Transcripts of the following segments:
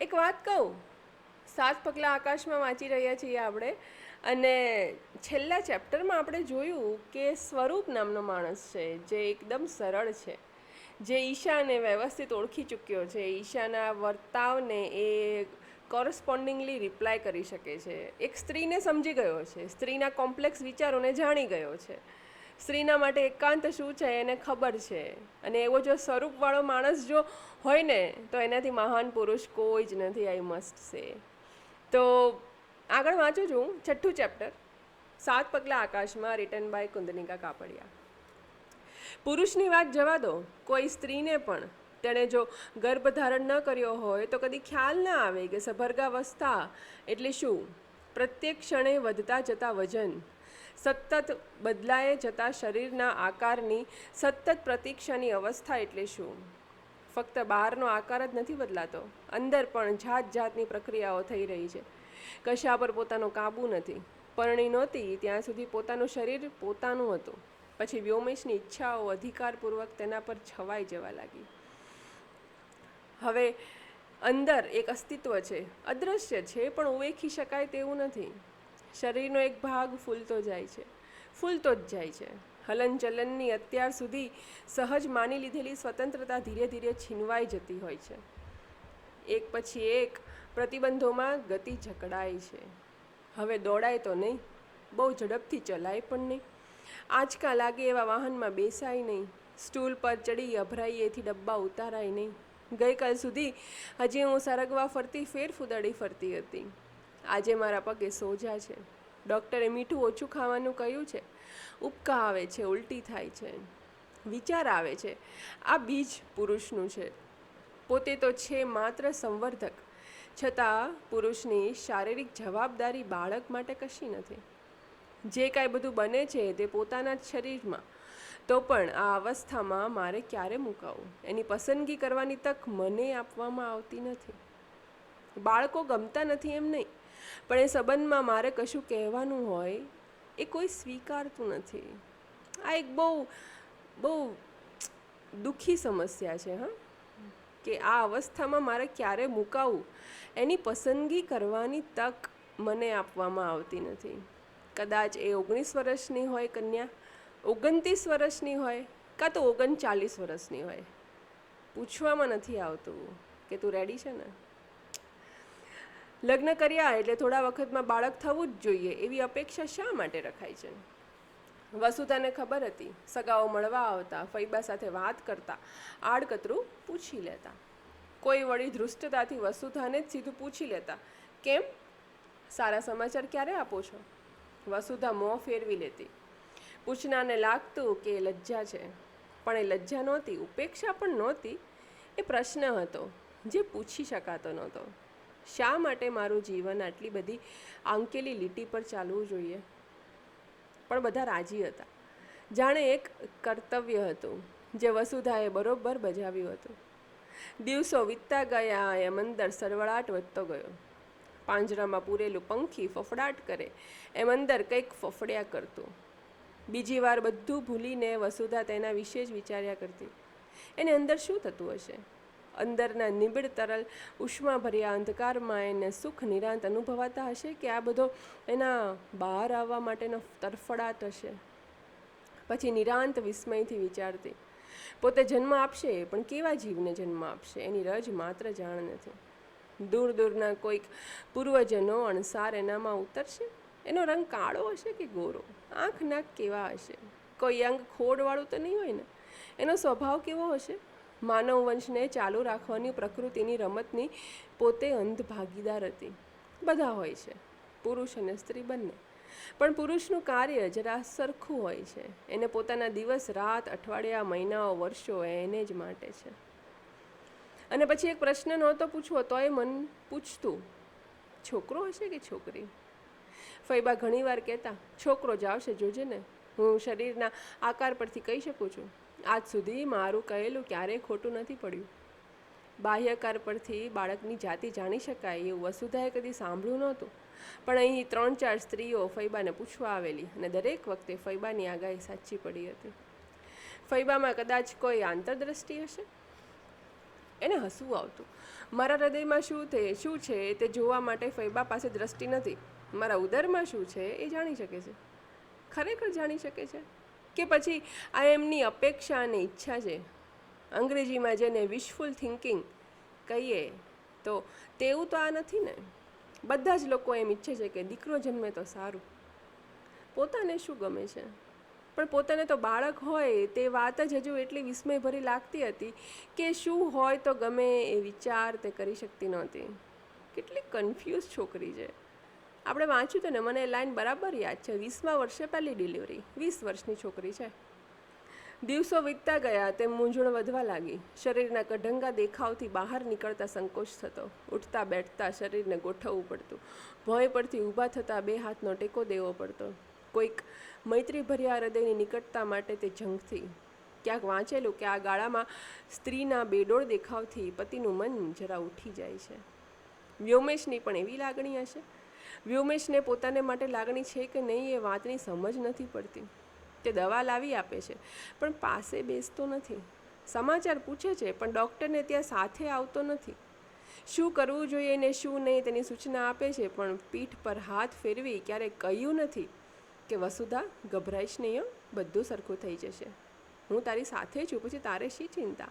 એક વાત કહું? સાત પગલાં આકાશમાં વાંચી રહ્યા છીએ આપણે. અને છેલ્લા ચેપ્ટરમાં આપણે જોયું કે સ્વરૂપ નામનો માણસ છે, જે એકદમ સરળ છે. જે ઈશાને વ્યવસ્થિત ઓળખી ચૂક્યો છે. ઈશાના વર્તાવને એ કોરસ્પોન્ડિંગલી રિપ્લાય કરી શકે છે. એક સ્ત્રીને સમજી ગયો છે. સ્ત્રીના કોમ્પ્લેક્સ વિચારોને જાણી ગયો છે. સ્ત્રીના માટે એકાંત શું છે એને ખબર છે? અને એવો જો સ્વરૂપવાળો માણસ જો હોય ને, તો એનાથી મહાન પુરુષ કોઈ જ નથી આઈ મસ્ટ સે તો આગળ વાંચું છું, છઠ્ઠું ચેપ્ટર સાત પગલા આકાશમાં રિટર્ન બાય કુંદનિકા કાપડિયા. પુરુષની વાત જવા દો, કોઈ સ્ત્રીને પણ. તેણે જો ગર્ભધારણ ન કર્યો હોય, તો કદી ખ્યાલ ના આવે કે સભર્ગાવસ્થા એટલે શું? પ્રત્યેક ક્ષણે વધતા જતા વજન. સતત બદલાએ જતા શરીરના આકારની સતત પ્રતીક્ષાની અવસ્થા એટલે શું? ફક્ત બહારનો આકાર જ નથી બદલાતો. અંદર પણ જાત જાતની પ્રક્રિયાઓ થઈ રહી છે. કશા પર પોતાનો કાબુ નથી. પરણી નહોતી, ત્યાં સુધી પોતાનું શરીર પોતાનું હતું. પછી વ્યોમેશની ઈચ્છાઓ અધિકારપૂર્વક તેના પર છવાઈ જવા લાગી. હવે અંદર એક અસ્તિત્વ છે. અદૃશ્ય છે, પણ ઉવેખી શકાય તેવું નથી. શરીરનો એક ભાગ ફૂલતો જાય છે, ફૂલતો જ જાય છે. હલનચલનની અત્યાર સુધી સહજ માની લીધેલી સ્વતંત્રતા ધીરે ધીરે છીનવાઈ જતી હોય છે. એક પછી એક પ્રતિબંધોમાં ગતિ જકડાય છે. હવે દોડાય તો નહીં, બહુ ઝડપથી ચલાય પણ નહીં. આંચકા લાગે એવા વાહનમાં બેસાય નહીં, સ્ટૂલ પર ચડી અભરાઈએથી ડબ્બા ઉતારાય નહીં. ગઈકાલ સુધી હજી હું સરગવા ફરતી, ફેર ફૂદડી ફરતી હતી. આજે મારા પગે સોજા છે. ડૉક્ટરે મીઠું ઓછું ખાવાનું કહ્યું છે. ઉપકા આવે છે, ઉલટી થાય છે. વિચાર આવે છે. આ બીજ પુરુષનું છે. પોતે તો છે માત્ર સંવર્ધક. છતાં પુરુષની શારીરિક જવાબદારી બાળક માટે કશી નથી. જે કાંઈ બધું બને છે તે પોતાના જ શરીરમાં. તો પણ આ અવસ્થામાં મારે ક્યારે મૂકાવું? એની પસંદગી કરવાની તક મને આપવામાં આવતી નથી. બાળકો ગમતા નથી એમ નહીં. પણ એ સંબંધમાં મારે કશું કહેવાનું હોય, એ કોઈ સ્વીકારતું નથી. આ એક બહુ બહુ દુઃખી સમસ્યા છે, હા. કે આ અવસ્થામાં મારે ક્યારે મુકાવું? એની પસંદગી કરવાની તક મને આપવામાં આવતી નથી. કદાચ એ ઓગણીસ વર્ષની હોય કન્યા, ઓગણત્રીસ વર્ષની હોય, કાં તો ઓગણચાલીસ વર્ષની હોય. પૂછવામાં નથી આવતું કે તું રેડી છે ને? લગ્ન કર્યા એટલે થોડા વખતમાં બાળક થવું જ જોઈએ, એવી અપેક્ષા શા માટે રખાય છે? વસુધાને ખબર હતી, સગાઓ મળવા આવતા ફૈબા સાથે વાત કરતા, આડકતરું પૂછી લેતા. કોઈ વળી ધૃષ્ટતાથી વસુધાને જ સીધું પૂછી લેતા, કેમ? સારા સમાચાર ક્યારે આપો છો? વસુધા મોં ફેરવી લેતી, પૂછનારને લાગતું કે એ લજ્જા છે, પણ એ લજ્જા નહોતી, ઉપેક્ષા પણ નહોતી. એ પ્રશ્ન હતો, જે પૂછી શકાતો નહોતો. શા માટે મારું જીવન આટલી બધી આંકેલી લીટી પર ચાલવું જોઈએ? પણ બધા રાજી હતા. જાણે એક કર્તવ્ય હતું, જે વસુધાએ બરોબર બજાવ્યું હતું. દિવસો વીતતા ગયા એમ અંદર સરવળાટ વધતો ગયો. પાંજરામાં પૂરેલું પંખી ફફડાટ કરે એમ અંદર કંઈક ફફડ્યા કરતું. બીજી વાર બધું ભૂલીને વસુધા તેના વિશે જ વિચાર્યા કરતી. એને અંદર શું થતું હશે? અંદરના નિબિડ તરલ ઉષ્માભર્યા અંધકારમાં એને સુખ નિરાંત અનુભવાતા હશે કે આ બધો એના બહાર આવવા માટેનો તરફડાટ હશે? પછી નિરાંત વિસ્મયથી વિચારતી, પોતે જન્મ આપશે, પણ કેવા જીવને જન્મ આપશે? એની રજ માત્ર જાણ નથી. દૂર દૂરના કોઈક પૂર્વજનો અણસાર એનામાં ઉતરશે? એનો રંગ કાળો હશે કે ગોરો? આંખ નાક કેવા હશે? કોઈ અંગ ખોડવાળું તો નહીં હોય ને? એનો સ્વભાવ કેવો હશે? માનવ વંશને ચાલુ રાખવાની પ્રકૃતિની રમતની પોતે અંધ ભાગીદાર હતી. બધા હોય છે, પુરુષ અને સ્ત્રી બંને. પણ પુરુષનું કાર્ય જરા સરખું હોય છે. એને પોતાના દિવસ, રાત, અઠવાડિયા, મહિનાઓ, વર્ષો એને જ માટે છે. અને પછી એક પ્રશ્ન નહોતો પૂછવો, તોય મન પૂછતું, છોકરો હશે કે છોકરી? ફૈબા ઘણીવાર કહેતા, છોકરો જ આવશે, જોજે ને. હું શરીરના આકાર પરથી કહી શકું છું. આજ સુધી મારું કહેલું ક્યારેય ખોટું નથી પડ્યું. બાહ્યકાર પરથી બાળકની જાતિ જાણી શકાય એવું વસુધાએ કદી સાંભળ્યું નહોતું. પણ અહીં ત્રણ ચાર સ્ત્રીઓ ફૈબાને પૂછવા આવેલી અને દરેક વખતે ફૈબાની આગાહી સાચી પડી હતી. ફૈબામાં કદાચ કોઈ આંતરદ્રષ્ટિ હશે? એને હસવું આવતું. મારા હૃદયમાં શું તે, શું છે તે જોવા માટે ફૈબા પાસે દ્રષ્ટિ નથી. મારા ઉદરમાં શું છે એ જાણી શકે છે. ખરેખર જાણી શકે છે? કે પછી આ એમની અપેક્ષા અને ઈચ્છા છે? અંગ્રેજીમાં જેને વિશફુલ થિંકિંગ કહીએ, તો તેવું તો આ નથી ને? બધા જ લોકો એમ ઈચ્છે છે કે દીકરો જન્મે તો સારું. પોતાને શું ગમે છે? પણ પોતાને તો બાળક હોય, તે વાત જ હજુ એટલી વિસ્મયભરી લાગતી હતી કે શું હોય તો ગમે એ વિચાર તે કરી શકતી નહોતી. કેટલી કન્ફ્યુઝ છોકરી છે. આપણે વાંચ્યું હતું ને, મને લાઈન બરાબર યાદ છે. વીસમા વર્ષે પહેલી ડિલિવરી વીસ વર્ષની છોકરી છે. દિવસો વીતતા ગયા, તેમ મૂંઝવણ વધવા લાગી. શરીરના કઢંગા દેખાવથી બહાર નીકળતા સંકોચ થતો. ઉઠતા બેઠતા શરીરને ગોઠવવું પડતું. ભોય પરથી ઊભા થતાં બે હાથનો ટેકો દેવો પડતો. કોઈક મૈત્રીભર્યા હૃદયની નિકટતા માટે તે ઝંખથી ક્યાંક વાંચેલું કે આ ગાળામાં સ્ત્રીના બેડોળ દેખાવથી પતિનું મન જરા ઉઠી જાય છે. વ્યોમેશની પણ એવી લાગણી હશે. વ્યોમેશને પોતાને માટે લાગણી છે કે નહીં એ વાતની સમજ નથી પડતી. તે દવા લાવી આપે છે, પણ પાસે બેસતો નથી. સમાચાર પૂછે છે, પણ ડૉક્ટરને ત્યાં સાથે આવતો નથી. શું કરવું જોઈએ ને શું નહીં તેની સૂચના આપે છે, પણ પીઠ પર હાથ ફેરવી ક્યારેય કહ્યું નથી કે વસુધા ગભરાઈશ નહીં બધું સરખું થઈ જશે. હું તારી સાથે છું, પછી તારે શી ચિંતા?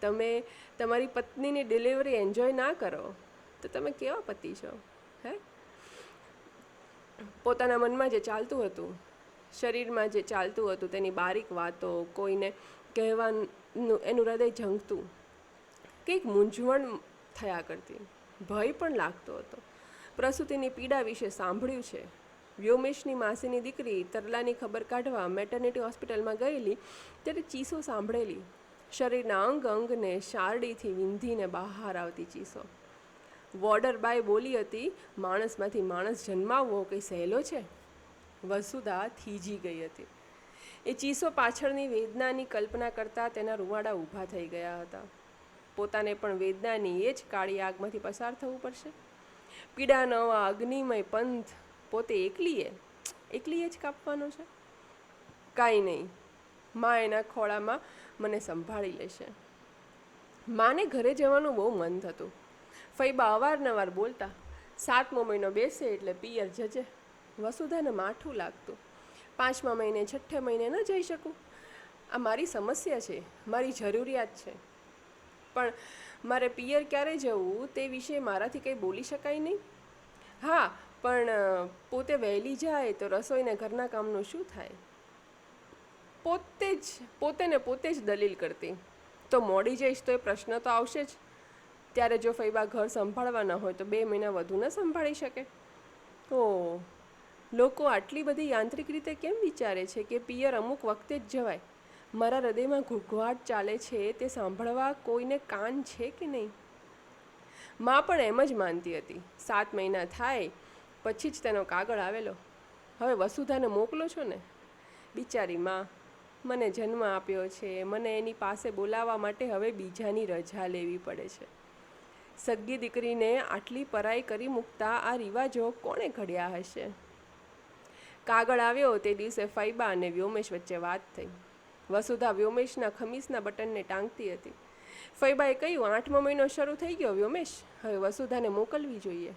તમે તમારી પત્નીની ડિલિવરી એન્જોય ના કરો. તો તમે કેવા પતિ છો? હે? પોતાના મનમાં જે ચાલતું હતું, શરીરમાં જે ચાલતું હતું, તેની બારીક વાતો, કોઈને કહેવાનું, એનું હૃદય ઝંખતું, કંઈક મૂંઝવણ થયા કરતી. ભય પણ લાગતો હતો. પ્રસૂતિની પીડા વિશે સાંભળ્યું છે. વ્યોમેશની માસીની દીકરી તરલાની ખબર કાઢવા મેટર્નિટી હોસ્પિટલમાં ગયેલી, ત્યારે ચીસો સાંભળેલી. શરીરના અંગ અંગને શારડીથી વિંધીને બહાર આવતી ચીસો. વોર્ડર બાય બોલી હતી, માણસમાંથી માણસ જન્માવવો કંઈ સહેલો છે? વસુધા થીજી ગઈ હતી. એ ચીસો પાછળની વેદનાની કલ્પના કરતાં તેના રૂવાડા ઊભા થઈ ગયા હતા. પોતાને પણ વેદનાની એ જ કાળી આગમાંથી પસાર થવું પડશે. પીડાનો આ અગ્નિમય પંથ પોતે એકલીએ એકલીએ જ કાપવાનો છે? કાંઈ નહીં. મા એના ખોળામાં મને સંભાળી લેશે. માને ઘરે જવાનું બહુ મન થતું ફૈબા અવારનવાર બોલતા સાતમો મહિનો બેસે એટલે પિયર જજે. વસુધાને માઠું લાગતું, પાંચમા મહિને, છઠ્ઠે મહિને ન જઈ શકું? આ મારી સમસ્યા છે, મારી જરૂરિયાત છે. પણ મારે પિયર ક્યારે જવું તે વિશે મારાથી કંઈ બોલી શકાય નહીં? હા, પણ પોતે વહેલી જાય તો રસોઈને ઘરના કામનું શું થાય? પોતે જ, પોતે ને પોતે જ દલીલ કરતી. તો મોડી જઈશ તો એ પ્રશ્ન તો આવશે જ. ત્યારે જો ફૈબા ઘર સંભાળવાના હોય તો બે મહિના વધુ ન સંભાળી શકે. ઓ, લોકો આટલી બધી યાંત્રિક રીતે કેમ વિચારે છે કે પિયર અમુક વખતે જ જવાય? મારા હૃદયમાં ઘૂઘવાટ ચાલે છે, તે સાંભળવા કોઈને કાન છે કે નહીં? મા પણ એમ જ માનતી હતી. સાત મહિના થાય, પછી જ તેનો કાગળ આવેલો. હવે વસુધાને મોકલો છો ને? બિચારી માં, મને જન્મ આપ્યો છે, મને એની પાસે બોલાવવા માટે હવે બીજાની રજા લેવી પડે છે. સગી દીકરીને આટલી પરાઈ કરી મૂકતા આ રિવાજો કોણે ઘડ્યા હશે? કાગળ આવ્યો તે દિવસે ફૈબા અને વ્યોમેશ વચ્ચે વાત થઈ. વસુધા વ્યોમેશના ખમીસના બટનને ટાંગતી હતી. ફૈબાએ કહ્યું, આઠમો મહિનો શરૂ થઈ ગયો, વ્યોમેશ. હવે વસુધાને મોકલવી જોઈએ.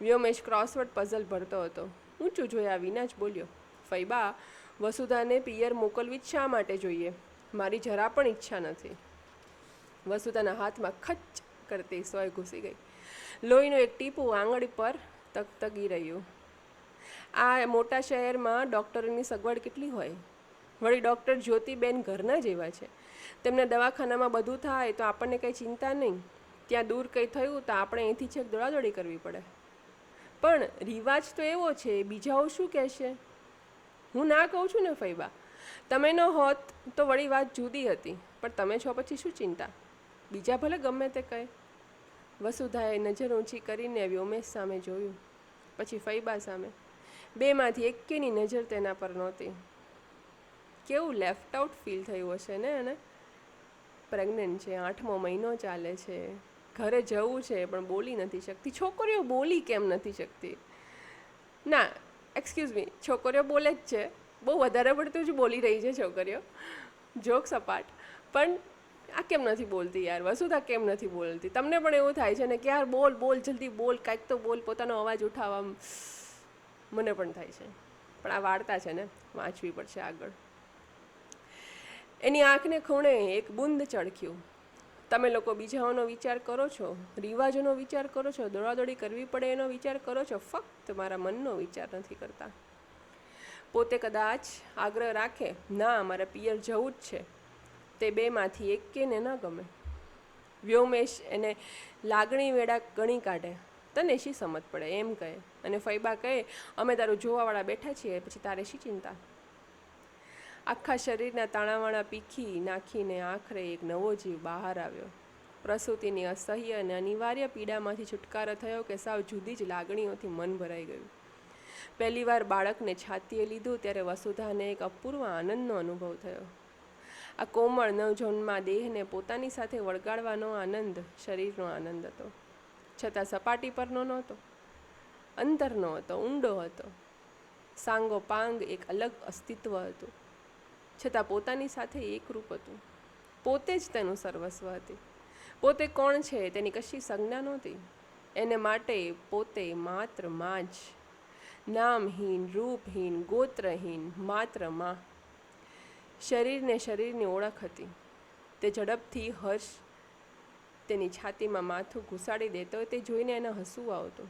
વ્યોમેશ ક્રોસવર્ડ પઝલ ભરતો હતો. ઊંચું જોયા વિના જ બોલ્યો ફૈબા વસુધાને પિયર મોકલવી જ શા માટે જોઈએ? મારી જરા પણ ઈચ્છા નથી. વસુધાના હાથમાં ખચ કરતી સોય ઘૂસી ગઈ. લોહીનું એક ટીપું આંગળી પર તકતગી રહ્યું. આ મોટા શહેરમાં ડૉક્ટરોની સગવડ કેટલી હોય? વળી ડૉક્ટર જ્યોતિબેન ઘરના જેવા છે. તેમને દવાખાનામાં બધું થાય તો આપણને કંઈ ચિંતા નહીં. ત્યાં દૂર કંઈ થયું તો આપણે અહીંથી છેક દોડાદોડી કરવી પડે. પણ રિવાજ તો એવો છે, બીજાઓ શું કહેશે? હું ના કહું છું ને ફૈબા તમે ન હોત તો વળી વાત જુદી હતી, પણ તમે છો પછી શું ચિંતા? બીજા ભલે ગમે તે કહે. વસુધાએ નજર ઊંચી કરીને વ્યોમેશ સામે જોયું. પછી ફૈબા સામે. બેમાંથી એકેની નજર તેના પર નહોતી. કેવું લેફ્ટ આઉટ ફીલ થયું હશે ને એને? પ્રેગ્નન્ટ છે, આઠમો મહિનો ચાલે છે. ઘરે જવું છે, પણ બોલી નથી શકતી. છોકરીઓ બોલી કેમ નથી શકતી? ના એક્સક્યુઝ મી છોકરીઓ બોલે જ છે. બહુ વધારે પડતું જ બોલી રહી છે છોકરીઓ. જોક સપાટ પણ આ કેમ નથી બોલતી યાર? વસુધા કેમ નથી બોલતી? તમને પણ એવું થાય છે ને કે યાર બોલ બોલ, જલ્દી બોલ, કાંઈક તો બોલ, પોતાનો અવાજ ઉઠાવવા મને પણ થાય છે. પણ આ વાર્તા છે ને, વાંચવી પડશે આગળ. એની આંખને ખૂણે એક બુંદ ચળક્યું તમે લોકો બીજાઓનો વિચાર કરો છો? રિવાજોનો વિચાર કરો છો? દોડાદોડી કરવી પડે એનો વિચાર કરો છો? ફક્ત મારા મનનો વિચાર નથી કરતા. પોતે કદાચ આગ્રહ રાખે, ના, મારે પિયર જવું જ છે. તે બેમાંથી એક કેને ન ગમે. વ્યોમેશ એને લાગણી વેળા ગણી કાઢે. તને શી સમજ પડે, એમ કહે. અને ફૈબા કહે, અમે તારું જોવાવાળા બેઠા છીએ, પછી તારે શી ચિંતા? આખા શરીરના તાણાવાણા પીખી નાખીને આખરે એક નવો જીવ બહાર આવ્યો. પ્રસૂતિની અસહ્ય અને અનિવાર્ય પીડામાંથી છુટકારો થયો કે સાવ જુદી જ લાગણીઓથી મન ભરાઈ ગયું. પહેલીવાર બાળકને છાતીએ લીધું, ત્યારે વસુધાને એક અપૂર્વ આનંદનો અનુભવ થયો. આ કોમળ નવજન્મા દેહને પોતાની સાથે વળગાડવાનો આનંદ, શરીરનો આનંદ હતો. છતાં સપાટી પરનો નહોતો, અંતરનો હતો, ઊંડો હતો. સાંગો પાંગ એક અલગ અસ્તિત્વ હતું. છતાં પોતાની સાથે એકરૂપ હતું. પોતે જ તેનું સર્વસ્વ હતી. પોતે કોણ છે તેની કશી સંજ્ઞા નહોતી. એને માટે પોતે માત્રમાં જ. નામહીન, રૂપહીન, ગોત્રહીન, માત્રમાં. શરીરને શરીરની ઓળખ હતી. તે ઝડપથી હર્ષ તેની છાતીમાં માથું ઘુસાડી દેતો તે જોઈને એને હસવું આવતું.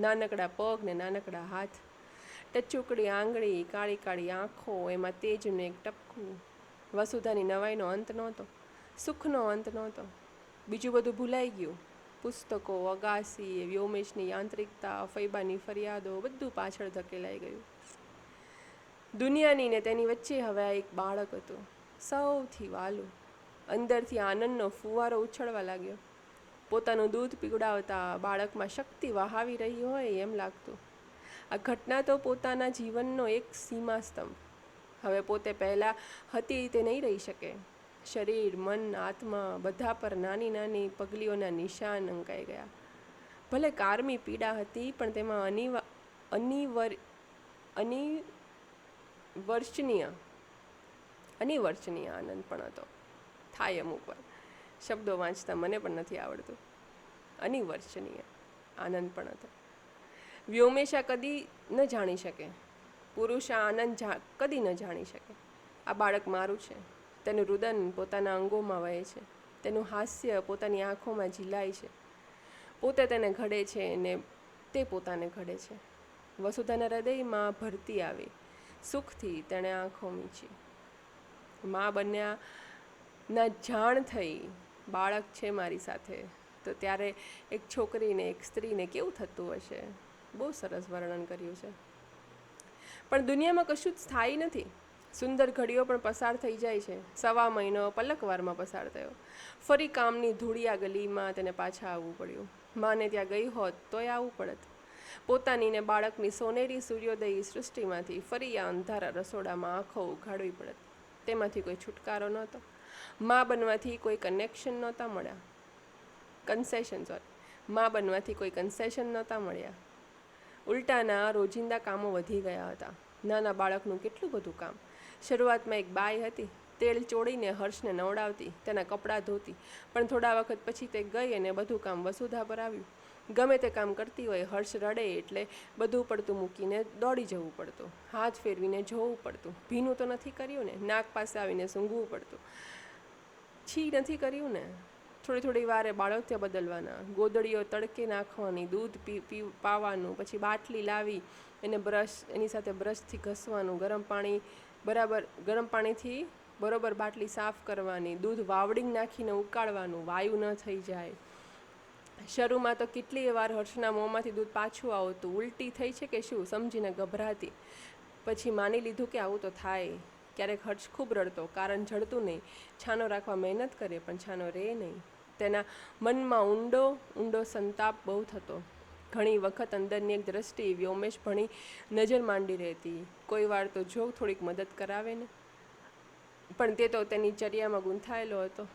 નાનકડા પગ ને નાનકડા હાથ, ટચુકડી આંગળી, કાળી કાળી આંખો, એમાં તેજનું એક ટપકું. વસુધાની નવાઈનો અંત નહોતો, સુખનો અંત નહોતો. બીજું બધું ભૂલાઈ ગયું. પુસ્તકો, અગાસી, વ્યોમેશની યાંત્રિકતા, ફૈબાની ફરિયાદો, બધું પાછળ ધકેલાઈ ગયું. દુનિયાની ને તેની વચ્ચે હવે આ એક બાળક હતું. સૌથી વાલું. અંદરથી આનંદનો ફુવારો ઉછળવા લાગ્યો. પોતાનું દૂધ પીવડાવતા બાળકમાં શક્તિ વહાવી રહી હોય એમ લાગતું. આ ઘટના તો પોતાના જીવનનો એક સીમાસ્તંભ. હવે પોતે પહેલાં હતી તે નહીં રહી શકે. શરીર, મન, આત્મા બધા પર નાની નાની પગલીઓના નિશાન અંકાઈ ગયા. ભલે કારમી પીડા હતી પણ તેમાં અનિવા, અનિવર અનિવર્ચનીય અનિવર્ચનીય આનંદ પણ હતો. થાય અમુક વાર. શબ્દો વાંચતા મને પણ નથી આવડતું. અનિવર્ચનીય આનંદ પણ હતો. વ્યોમેશા કદી ન જાણી શકે. પુરુષ આ આનંદ કદી ન જાણી શકે. આ બાળક મારું છે. તેનું રુદન પોતાના અંગોમાં વહે છે. તેનું હાસ્ય પોતાની આંખોમાં ઝીલાય છે. પોતે તેને ઘડે છે ને તે પોતાને ઘડે છે. વસુધાના હૃદયમાં ભરતી આવી. સુખથી તેણે આંખો મીચી. મા બન્યા ના જાણ થઈ, બાળક છે મારી સાથે. તો ત્યારે એક છોકરીને, એક સ્ત્રીને કેવું થતું હશે? બહુ સરસ વર્ણન કર્યું છે. પણ દુનિયામાં કશું જ સ્થાયી નથી. સુંદર ઘડીઓ પણ પસાર થઈ જાય છે. સવા મહિનો પલકવારમાં પસાર થયો. ફરી કામની ધૂળિયા ગલીમાં તેને પાછા આવવું પડ્યું. માને ત્યાં ગઈ હોત તોય આવવું પડત. પોતાની ને બાળકની સોનેરી સૂર્યોદયી સૃષ્ટિમાંથી ફરી આ અંધારા રસોડામાં આંખો ઉઘાડવી પડત તેમાંથી કોઈ છુટકારો નહોતો. મા બનવાથી કોઈ કનેક્શન નહોતા મળ્યા. કન્સેશન સોરી મા બનવાથી કોઈ કન્સેશન નહોતા મળ્યા. ઉલટાના રોજિંદા કામો વધી ગયા હતા. નાના બાળકનું કેટલું બધું કામ. શરૂઆતમાં એક બાઈ હતી. તેલ ચોળીને હર્ષને નવડાવતી, તેના કપડાં ધોતી, પણ થોડા વખત પછી તે ગઈ અને બધું કામ વસુધા પર આવ્યું. ગમે તે કામ કરતી હોય, હર્ષ રડે એટલે બધું પડતું મૂકીને દોડી જવું પડતું. હાથ ફેરવીને જોવું પડતું. ભીનું તો નથી કર્યું ને? નાક પાસે આવીને સૂંઘવું પડતું. છી નથી કર્યું ને? થોડી થોડી વારે બાળોત્ય બદલવાના. ગોદડીઓ તડકે નાખવાની, દૂધ પી પાવાનું, પછી બાટલી લાવી, એને બ્રશ, એની સાથે બ્રશથી ઘસવાનું, ગરમ પાણી, બરાબર, ગરમ પાણીથી બરોબર બાટલી સાફ કરવાની, દૂધ વાવડિંગ નાખીને ઉકાળવાનું, વાયુ ન થઈ જાય. શરૂમાં તો કેટલી વાર હર્ષના મોંમાંથી દૂધ પાછું આવતું, ઉલટી થઈ છે કે શું? સમજીને ગભરાતી. પછી માની લીધું કે આવું તો થાય. ક્યારેક હર્ષ ખૂબ રડતો, કારણ જડતું નહીં. છાનો રાખવા મહેનત કરે, પણ છાનો રહે નહીં. તેના મનમાં ઊંડો ઊંડો સંતાપ બહુ થતો. ઘણી વખત અંદરની એક દ્રષ્ટિ વ્યોમેશ ભણી નજર માંડી રહેતી. કોઈ વાર તો જો થોડીક મદદ કરાવે ને પણ તે તો તેની ચર્યામાં ગૂંથાયેલો હતો.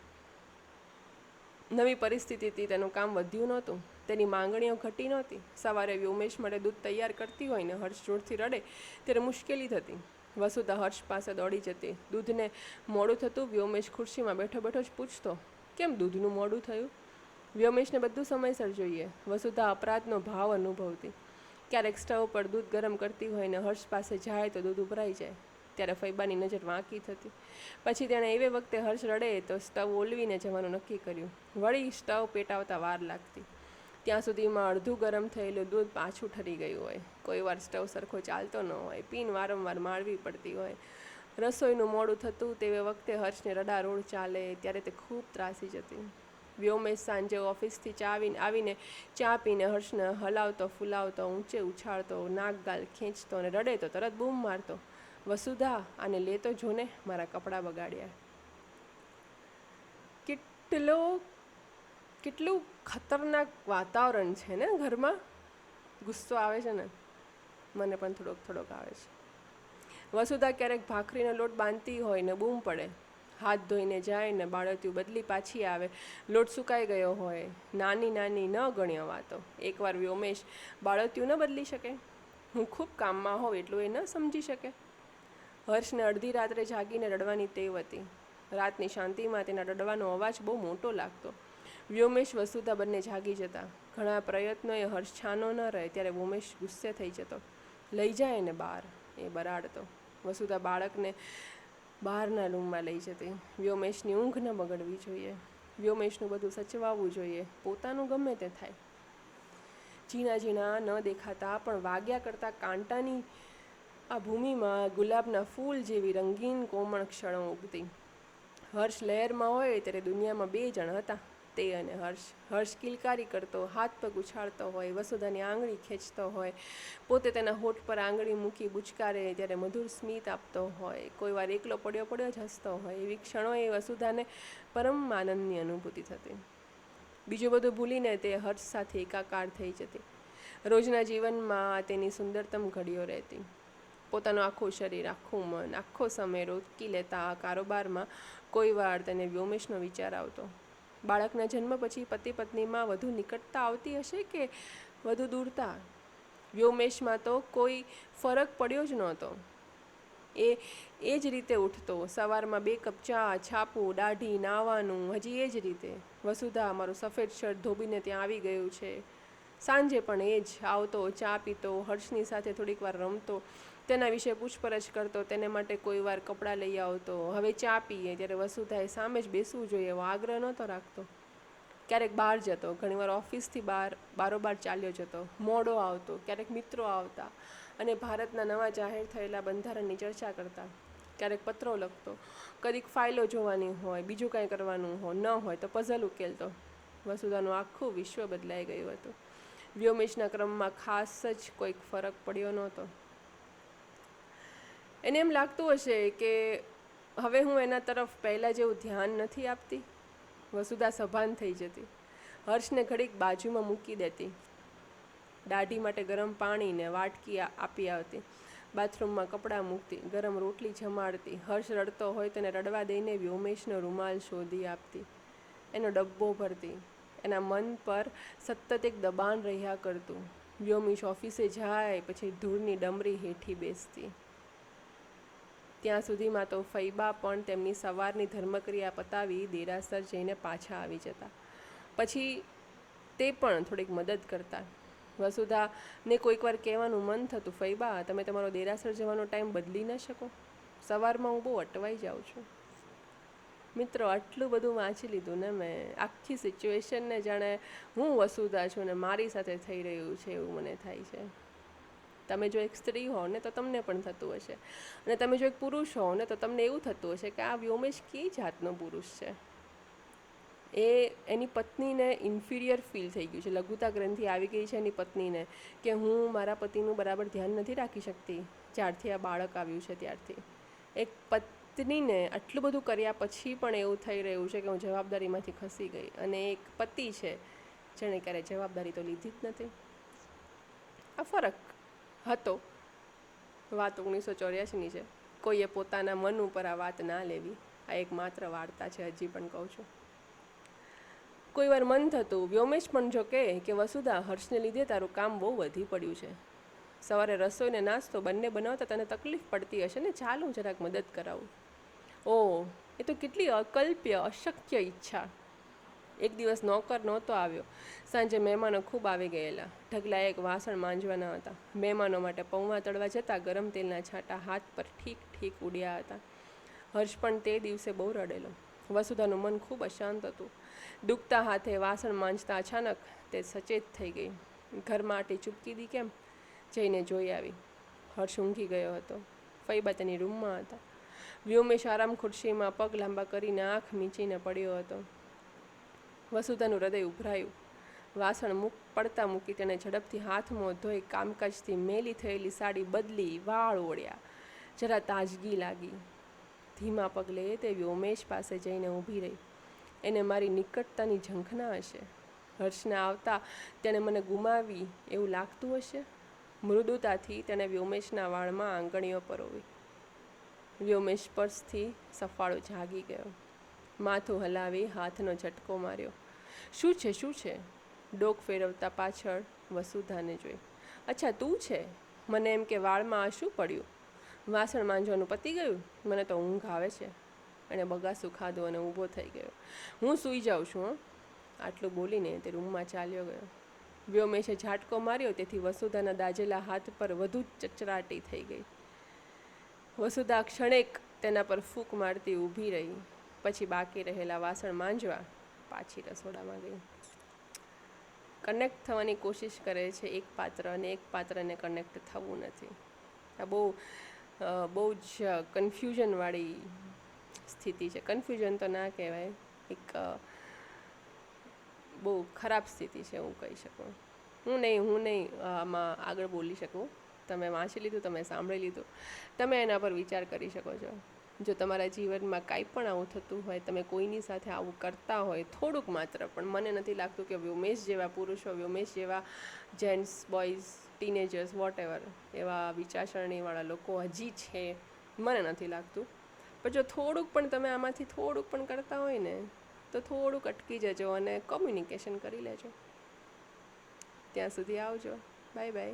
નવી પરિસ્થિતિથી તેનું કામ વધ્યું નહોતું. તેની માંગણીઓ ઘટી નહોતી. સવારે વ્યોમેશ માટે દૂધ તૈયાર કરતી હોય ને હર્ષ જોરથી રડે ત્યારે મુશ્કેલી થતી. વસુધા હર્ષ પાસે દોડી જતી. દૂધને મોડું થતું વ્યોમેશ ખુરશીમાં બેઠો બેઠો જ પૂછતો, કેમ દૂધનું મોડું થયું? વ્યોમેશને બધું સમયસર જોઈએ. વસુધા અપરાધનો ભાવ અનુભવતી. ક્યારેક સ્ટવ પર દૂધ ગરમ કરતી હોય ને હર્ષ પાસે જાય તો દૂધ ઉભરાઈ જાય. ત્યારે ફૈબાની નજર વાંકી થતી. પછી તેણે એવે વખતે હર્ષ રડે તો સ્ટવ ઓલવીને જવાનું નક્કી કર્યું. વળી સ્ટવ પેટાવતા વાર લાગતી. ત્યાં સુધીમાં અડધું ગરમ થયેલું દૂધ પાછું ઠરી ગયું હોય. કોઈ વાર સ્ટવ સરખો ચાલતો ન હોય, પીન વારંવાર માળવી પડતી હોય. રસોઈનું મોડું થતું તે વખતે હર્ષને રડારોડ ચાલે ત્યારે તે ખૂબ ત્રાસી જતી. વ્યોમેશ સાંજે ઓફિસથી ચા આવીને ચા પીને હર્ષને હલાવતો, ફૂલાવતો, ઊંચે ઉછાળતો, નાક ગાલ ખેંચતો અને રડે તો તરત બૂમ મારતો. વસુધા આને લેતો જોને મારા કપડાં બગાડ્યા. કેટલો, કેટલું ખતરનાક વાતાવરણ છે ને ઘરમાં. ગુસ્સો આવે છે ને, મને પણ થોડોક થોડોક આવે છે. વસુધા ક્યારેક ભાખરીનો લોટ બાંધતી હોય ને બૂમ પડે. હાથ ધોઈને જાય ને બાળતિયું બદલી પાછી આવે. લોટ સુકાઈ ગયો હોય. નાની નાની ન ગણ્યો વાતો. એકવાર વ્યોમેશ બાળતિયું ન બદલી શકે. હું ખૂબ કામમાં હોઉં એટલું એ ન સમજી શકે. હર્ષને અડધી રાત્રે જાગીને રડવાની ટેવ હતી. રાતની શાંતિમાં તેના રડવાનો અવાજ બહુ મોટો લાગતો. વ્યોમેશ, વસુધા બંને જાગી જતા. ઘણા પ્રયત્નોએ હર્ષ છાનો ન રહે ત્યારે વ્યોમેશ ગુસ્સે થઈ જતો. લઈ જાય ને બહાર, એ બરાડતો. વસુધા બાળકને બહારના રૂમમાં લઈ જતી. વ્યોમેશની ઊંઘ ન બગડવી જોઈએ. વ્યોમેશનું બધું સચવાવવું જોઈએ. પોતાનું ગમે તે થાય. ઝીણા ઝીણા ન દેખાતા પણ વાગ્યા કરતાં કાંટાની આ ભૂમિમાં ગુલાબના ફૂલ જેવી રંગીન કોમળ ક્ષણો ઉગતી. હર્ષ લહેરમાં હોય ત્યારે દુનિયામાં બે જણ હતા, તે અને હર્ષ. હર્ષ કિલકારી કરતો, હાથ પગ ઉછાળતો હોય, વસુધાની આંગળી ખેંચતો હોય, પોતે તેના હોઠ પર આંગળી મૂકી બુચકારે ત્યારે મધુર સ્મિત આપતો હોય. કોઈ વાર એકલો પડ્યો પડ્યો જ હસતો હોય. એવી ક્ષણોએ વસુધાને પરમ આનંદની અનુભૂતિ થતી. બીજું બધું ભૂલીને તે હર્ષ સાથે એકાકાર થઈ જતી. રોજના જીવનમાં તેની સુંદરતમ ઘડીઓ રહેતી. પોતાનું આખું શરીર, આખું મન, આખો સમય રોકી લેતા આ કારોબારમાં કોઈ વાર તેને વ્યોમેશનો વિચાર આવતો? બાળકના જન્મ પછી પતિ પત્નીમાં વધુ નિકટતા આવતી હશે કે વધુ દૂરતા? વ્યોમેશમાં તો કોઈ ફરક પડ્યો જ નહોતો. એ એ જ રીતે ઉઠતો. સવારમાં બે કપ ચા, છાપું, દાઢી, નાવાનું, હજી એ જ રીતે. વસુધા, મારું સફેદ શર્ટ ધોબીને ત્યાં આવી ગયું છે. સાંજે પણ એ જ આવતો, ચા પીતો, હર્ષની સાથે થોડીક વાર રમતો. તેના વિશે પૂછપરછ કરતો, તેને માટે કોઈ વાર કપડાં લઈ આવતો. હવે ચા પીએ ત્યારે વસુધાએ સામે જ બેસવું જોઈએ, એવો આગ્રહ નહોતો રાખતો. ક્યારેક બહાર જતો, ઘણીવાર ઓફિસથી બહાર, બારોબાર ચાલ્યો જતો, મોડો આવતો, ક્યારેક મિત્રો આવતા અને ભારતના નવા જાહેર થયેલા બંધારણની ચર્ચા કરતા. ક્યારેક પત્રો લખતો, કદીક ફાઇલો જોવાની હોય, બીજું કાંઈ કરવાનું હોય ન હોય તો પઝલ ઉકેલતો. વસુધાનું આખું વિશ્વ બદલાઈ ગયું હતું. વ્યોમેશના ક્રમમાં ખાસ જ કોઈક ફરક પડ્યો નહોતો. એને એમ લાગતું હશે કે હવે હું એના તરફ પહેલાં જેવું ધ્યાન નથી આપતી? વસુધા સભાન થઈ જતી. હર્ષને ઘડીક બાજુમાં મૂકી દેતી. દાઢી માટે ગરમ પાણીને વાટકી આપી આવતી. બાથરૂમમાં કપડાં મૂકતી, ગરમ રોટલી જમાડતી. હર્ષ રડતો હોય તેને રડવા દઈને વ્યોમેશનો રૂમાલ શોધી આપતી. એનો ડબ્બો ભરતી. એના મન પર સતત એક દબાણ રહ્યા કરતું. વ્યોમિશ ઓફિસે જાય, પછી ધૂળની ડમરી હેઠી બેસતી. ત્યાં સુધીમાં તો ફૈબા પણ તેમની સવારની ધર્મક્રિયા પતાવી દેરાસર જઈને પાછા આવી જતા. પછી તે પણ થોડીક મદદ કરતા. વસુધાને કોઈકવાર કહેવાનું મન થતું, ફૈબા, તમે તમારો દેરાસર જવાનો ટાઈમ બદલી ન શકો. સવારમાં હું બહુ અટવાઈ જાઉં છું. મિત્રો, આટલું બધું વાંચી લીધું ને મેં. આખી સિચ્યુએશનને જાણે હું વસુધા છું ને મારી સાથે થઈ રહ્યું છે એવું મને થાય છે. તમે જો એક સ્ત્રી હો ને તો તમને પણ થતું હશે. અને તમે જો એક પુરુષ હો ને તો તમને એવું થતું હશે કે આ વ્યોમેશ કઈ જાતનો પુરુષ છે? એ એની પત્નીને ઇન્ફિરિયર ફીલ થઈ ગયું છે. લઘુતા ગ્રંથિ આવી ગઈ છે એની પત્નીને કે હું મારા પતિનું બરાબર ધ્યાન નથી રાખી શકતી. જ્યારથી આ બાળક આવ્યું છે ત્યારથી. એક પત્નીને આટલું બધું કર્યા પછી પણ એવું થઈ રહ્યું છે કે હું જવાબદારીમાંથી ખસી ગઈ. અને એક પતિ છે જેણે ક્યારેય જવાબદારી તો લીધી જ નથી. આ ફરક હતો. વાત ઓગણીસો ચોર્યાસીની છે. કોઈએ પોતાના મન ઉપર આ વાત ના લેવી. આ એક માત્ર વાર્તા છે, હજી પણ કહું છું. કોઈ વાર મન થતું, વ્યોમેશ પણ જો કહે કે વસુધા હર્ષને લીધે તારું કામ બહુ વધી પડ્યું છે. સવારે રસોઈને નાસ્તો બંને બનાવતા તને તકલીફ પડતી હશે ને? ચાલ જરાક મદદ કરાવું. ઓ એ તો કેટલી અકલ્પ્ય, અશક્ય ઈચ્છા. એક દિવસ નોકર નહોતો આવ્યો. સાંજે મહેમાનો ખૂબ આવી ગયેલા. ઢગલા એક વાસણ માંજવાના હતા. મહેમાનો માટે પૌવા તળવા જતાં ગરમ તેલના છાંટા હાથ પર ઠીક ઠીક ઉડ્યા હતા. હર્ષ પણ તે દિવસે બહુ રડેલો. વસુધાનું મન ખૂબ અશાંત હતું. દુખતા હાથે વાસણ માંજતા અચાનક તે સચેત થઈ ગઈ. ઘરમાં આટી ચૂપકી દી કેમ? જઈને જોઈ આવી. હર્ષ ઊંઘી ગયો હતો. ફૈબા તેની રૂમમાં હતા. વ્યોમેશ આરામ ખુરશીમાં પગ લાંબા કરીને આંખ મીચીને પડ્યો હતો. વસુધાનું હૃદય ઉભરાયું. વાસણ મૂક, પડતા મૂકી તેણે ઝડપથી હાથ મોં ધોઈ કામકાજથી મેલી થયેલી સાડી બદલી વાળ ઓળ્યા. જરા તાજગી લાગી. ધીમા પગલે તે વ્યોમેશ પાસે જઈને ઊભી રહી. એને મારી નિકટતાની ઝંખના હશે. હર્ષને આવતા તેણે મને ગુમાવી એવું લાગતું હશે? મૃદુતાથી તેણે વ્યોમેશના વાળમાં આંગળીઓ પરોવી. વ્યોમેશ સ્પર્શથી સફાળો જાગી ગયો. માથું હલાવી હાથનો ઝટકો માર્યો. શું છે શું છે? ડોક ફેરવતા પાછળ વસુધાને જોઈ. અચ્છા, તું છે? મને એમ કે વાળમાં આ શું પડ્યું? વાસણ માંજવાનું પતી ગયું? મને તો ઊંઘ આવે છે. અને બગાસું ખાધું અને ઊભો થઈ ગયો. હું સૂઈ જાઉં છું આટલું બોલીને તે રૂમમાં ચાલ્યો ગયો. વ્યોમેશે ઝાટકો માર્યો, તેથી વસુધાના દાજેલા હાથ પર વધુ ચચરાટી થઈ ગઈ. વસુધા ક્ષણેક તેના પર ફૂંક મારતી ઊભી રહી. પછી બાકી રહેલા વાસણ માંજવા પાછી રસોડામાં ગઈ. કનેક્ટ થવાની કોશિશ કરે છે એક પાત્ર અને એક પાત્રને કનેક્ટ થવું નથી. આ બહુ બહુ જ કન્ફ્યુઝનવાળી સ્થિતિ છે. કન્ફ્યુઝન તો ના કહેવાય. એક બહુ ખરાબ સ્થિતિ છે હું કહી શકું. હું નહીં હું નહીં આમાં આગળ બોલી શકું. તમે વાંચી લીધું, તમે સાંભળી લીધું. તમે એના પર વિચાર કરી શકો છો. જો તમારા જીવનમાં કાંઈ પણ આવું થતું હોય, તમે કોઈની સાથે આવું કરતા હોય, થોડુંક માત્ર, પણ મને નથી લાગતું કે વ્યોમેશ જેવા પુરુષો, વ્યોમેશ જેવા gents boys teenagers whatever એવા વિચારસરણીવાળા લોકો હજી છે, મને નથી લાગતું. પણ જો થોડુંક પણ તમે આમાંથી થોડુંક પણ કરતા હોય ને, તો થોડુંક અટકી જજો અને કોમ્યુનિકેશન કરી લેજો. ત્યાં સુધી આવજો. Bye bye